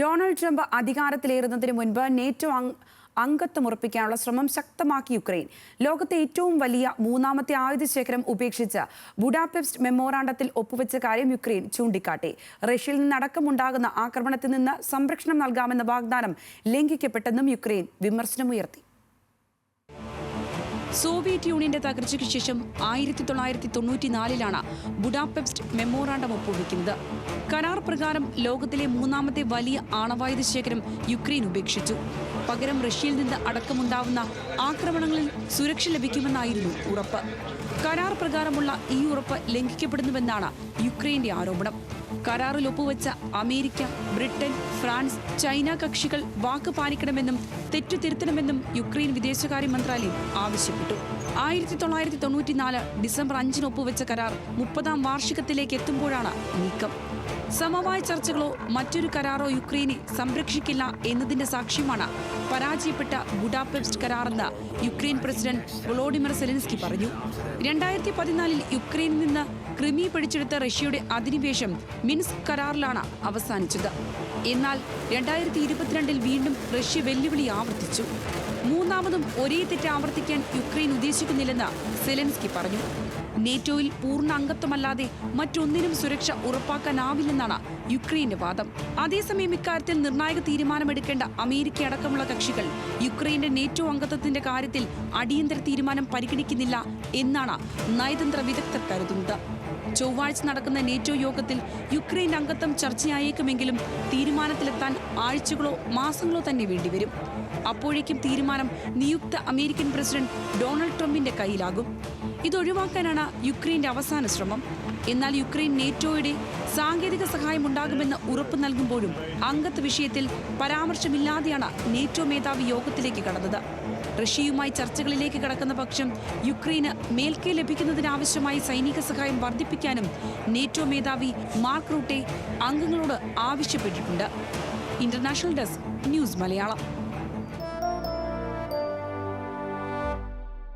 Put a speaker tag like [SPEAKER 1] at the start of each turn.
[SPEAKER 1] Donald Trump അധികാരത്തിലേറുന്നതിന് മുൻപ് NATO അംഗ അംഗത്വം ഉറപ്പിക്കാനുള്ള ശ്രമം ശക്തമാക്കി യുക്രൈൻ. ലോകത്തെ ഏറ്റവും വലിയ മൂന്നാമത്തെ ആയുധ ശേഖരം ഉപേക്ഷിച്ച് ബുഡാപെസ്റ്റ് മെമ്മോറാണ്ടത്തിൽ ഒപ്പുവെച്ച കാര്യം യുക്രൈൻ ചൂണ്ടിക്കാട്ടി. റഷ്യയിൽ നിന്നടക്കമുണ്ടാകുന്ന ആക്രമണത്തിൽ നിന്ന് സംരക്ഷണം നൽകാമെന്ന വാഗ്ദാനം ലംഘിക്കപ്പെട്ടെന്നും യുക്രൈൻ വിമർശനമുയർത്തി. സോവിയറ്റ് യൂണിയന്റെ തകർച്ചയ്ക്ക് ശേഷം ആയിരത്തി തൊള്ളായിരത്തി തൊണ്ണൂറ്റിനാലിലാണ് ബുഡാപെസ്റ്റ് മെമ്മോറാണ്ടം ഒപ്പുവെക്കുന്നത്. കരാർ പ്രകാരം ലോകത്തിലെ മൂന്നാമത്തെ വലിയ ആണവായുധ ശേഖരം യുക്രൈൻ ഉപേക്ഷിച്ചു. പകരം റഷ്യയിൽ നിന്ന് അടക്കമുണ്ടാവുന്ന ആക്രമണങ്ങളിൽ സുരക്ഷ ലഭിക്കുമെന്നായിരുന്നു ഉറപ്പ്. കരാർ പ്രകാരമുള്ള ഈ ഉറപ്പ് ലംഘിക്കപ്പെടുന്നുവെന്നാണ് യുക്രൈന്റെ ആരോപണം. കരാറിൽ ഒപ്പുവെച്ച അമേരിക്ക ബ്രിട്ടൻ ഫ്രാൻസ് ചൈന കക്ഷികൾ വാക്ക് പാലിക്കണമെന്നും തെറ്റു തിരുത്തണമെന്നും യുക്രൈൻ വിദേശകാര്യ മന്ത്രാലയം ആവശ്യപ്പെട്ടു ആയിരത്തി തൊള്ളായിരത്തി തൊണ്ണൂറ്റിനാല് ഡിസംബർ അഞ്ചിന് ഒപ്പുവെച്ച കരാർ മുപ്പതാം വാർഷികത്തിലേക്ക് എത്തുമ്പോഴാണ് നീക്കം. സമവായ ചർച്ചകളോ മറ്റൊരു കരാറോ യുക്രൈനെ സംരക്ഷിക്കില്ല എന്നതിന്റെ സാക്ഷ്യമാണ് പരാജയപ്പെട്ട ബുഡാപെസ്റ്റ് കരാറെന്ന് യുക്രൈൻ പ്രസിഡന്റ് വൊളോഡിമർ സെലൻസ്കി പറഞ്ഞു. രണ്ടായിരത്തി പതിനാലിൽ യുക്രൈനിൽ നിന്ന് ക്രിമി പിടിച്ചെടുത്ത റഷ്യയുടെ അധിനിവേശം മിൻസ് കരാറിലാണ് അവസാനിച്ചത്. എന്നാൽ രണ്ടായിരത്തി ഇരുപത്തിരണ്ടിൽ വീണ്ടും റഷ്യ വെല്ലുവിളി ആവർത്തിച്ചു. മൂന്നാമതും ഒരേ തെറ്റ് ആവർത്തിക്കാൻ യുക്രൈൻ ഉദ്ദേശിക്കുന്നില്ലെന്ന് സെലൻസ്കി പറഞ്ഞു. നേറ്റോയിൽ പൂർണ അംഗത്വമല്ലാതെ മറ്റൊന്നിനും സുരക്ഷ ഉറപ്പാക്കാനാവില്ലെന്നാണ് യുക്രൈന്റെ വാദം. അതേസമയം ഇക്കാര്യത്തിൽ നിർണായക തീരുമാനമെടുക്കേണ്ട അമേരിക്ക അടക്കമുള്ള കക്ഷികൾ യുക്രൈന്റെ നേറ്റോ അംഗത്വത്തിന്റെ കാര്യത്തിൽ അടിയന്തര തീരുമാനം പരിഗണിക്കുന്നില്ല എന്നാണ് നയതന്ത്ര വിദഗ്ധർ കരുതുന്നത്. ചൊവ്വാഴ്ച നടക്കുന്ന നേറ്റോ യോഗത്തിൽ യുക്രൈൻ അംഗത്വം ചർച്ചയായേക്കുമെങ്കിലും തീരുമാനത്തിലെത്താൻ ആഴ്ചകളോ മാസങ്ങളോ തന്നെ വേണ്ടിവരും. അപ്പോഴേക്കും തീരുമാനം നിയുക്ത അമേരിക്കൻ പ്രസിഡന്റ് ഡൊണാൾഡ് ട്രംപിന്റെ കയ്യിലാകും. ഇതൊഴിവാക്കാനാണ് യുക്രൈന്റെ അവസാന ശ്രമം. എന്നാൽ യുക്രൈൻ നേറ്റോയുടെ സാങ്കേതിക സഹായം ഉണ്ടാകുമെന്ന് ഉറപ്പ് നൽകുമ്പോഴും അംഗത്വ വിഷയത്തിൽ പരാമർശമില്ലാതെയാണ് നേറ്റോ മേധാവി യോഗത്തിലേക്ക് കടന്നത്. റഷ്യയുമായി ചർച്ചകളിലേക്ക് കടക്കുന്ന പക്ഷം യുക്രൈന് മേൽക്കൈ ലഭിക്കുന്നതിനാവശ്യമായ സൈനിക സഹായം വർദ്ധിപ്പിക്കാനും നേറ്റോ മേധാവി മാർക്ക് റൂട്ടെ അംഗങ്ങളോട് ആവശ്യപ്പെട്ടിട്ടുണ്ട്. International desk news Malayalam.